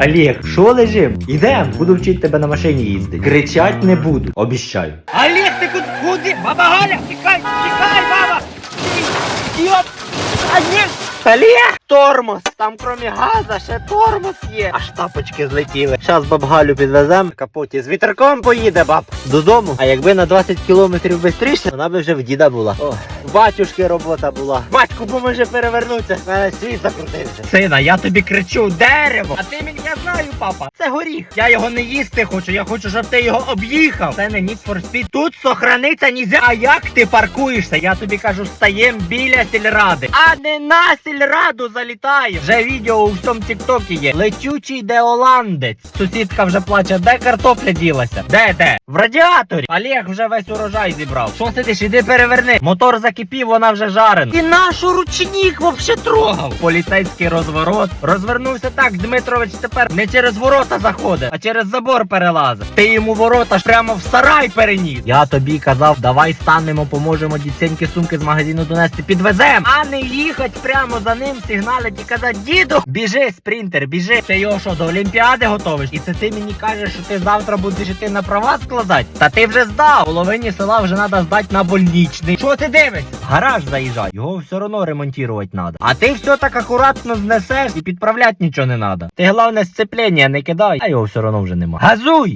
Олег, що лежим? Ідем, буду вчити тебе на машині їздити. Кричать не буду, обіщаю. Олег, ти куди? Куди? Баба Галя, тікай, тікай, баба! Йоп! А Олег! Тормоз! Там крім газа ще тормоз є. Аж тапочки злетіли. Щас баб Галю підвезем капоті. З вітерком поїде баб додому. А якби на 20 кілометрів швидше, вона би вже в діда була. О, батюшки робота була. Батьку поможе перевернутися. В Мене світ закрутився. Сина, я тобі кричу дерево. А ти мені я знаю, папа. Це горіх. Я його не їсти хочу. Я хочу, щоб ти його об'їхав. Це не Need for Speed. Тут сохраниться нельзя. А як ти паркуєшся? Я тобі кажу, стаєм біля сільради. А не на сільраду залітає. Вже відео у всьому тіктокі є. Летючий де оландець. Сусідка вже плаче, де картопля ділася? Де де? В радіаторі. Олег вже весь урожай зібрав. Що сидиш, іди переверни. Мотор закипів, вона вже жарена. І нашу ручник вообще трогав. Поліцейський розворот. Розвернувся так, Дмитрович тепер не через ворота заходить, а через забор перелазить. Ти йому ворота ж прямо в сарай переніс. Я тобі казав, давай станемо, поможемо дітсеньки сумки з магазину донести, підвезем, а не їхать прямо за ним, сигналить і казати, діду, біжи, спринтер, біжи. Ти його що, до Олімпіади готовиш? І це ти мені кажеш, що ти завтра будеш іти на права складати? Та ти вже здав. Половині села вже треба здати на больничний. Що ти дивишся? Гараж заїжджай, його все одно ремонтувати треба. А ти все так акуратно знесеш і підправляти нічого не треба. Ти головне сцеплення не кидай, а його все одно вже нема. Газуй!